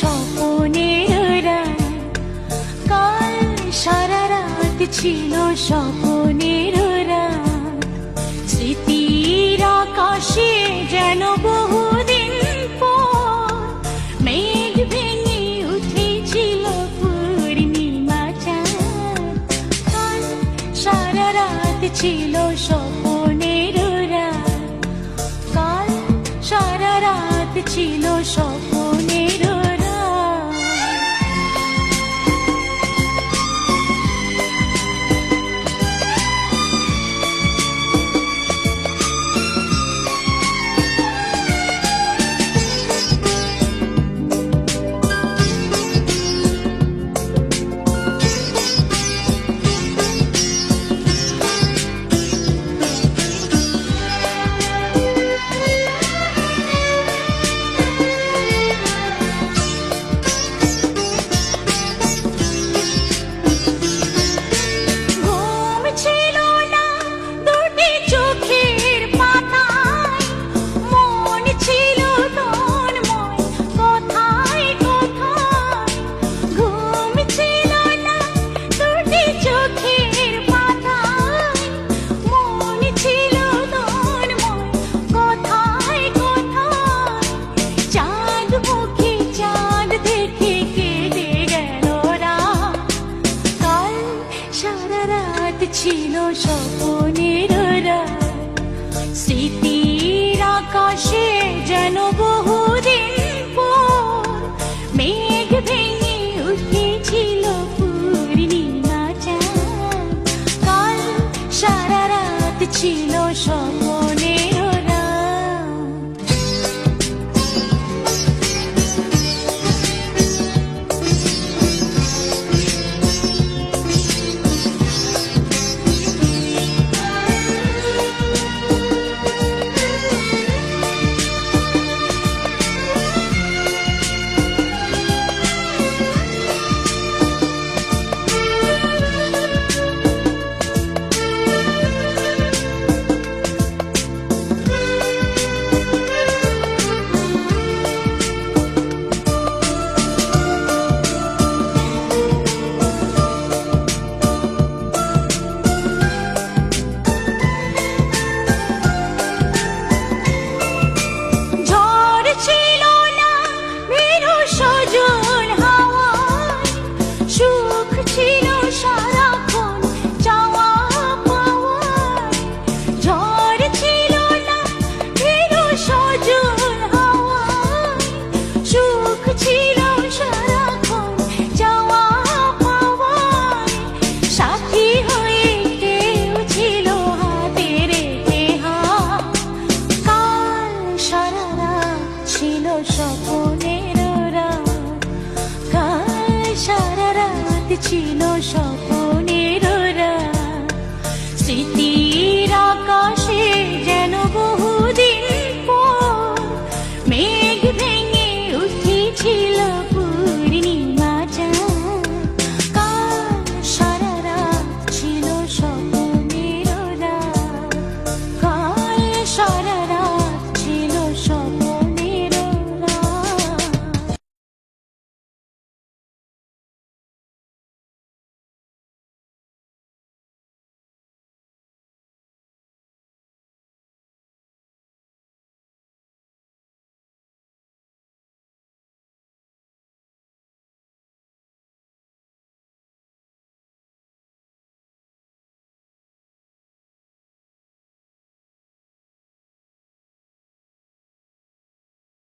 স্বপনের কাল সারা রাত ছিল স্বপনের রাত। স্মৃতির আকাশে যেন বহুদিন পর মেঘ ভেঙে উঠেছিল পূর্ণিমা চাঁদ। কাল সারা রাত ছিল স্বপনের কাল সারা রাত ছিল ah 首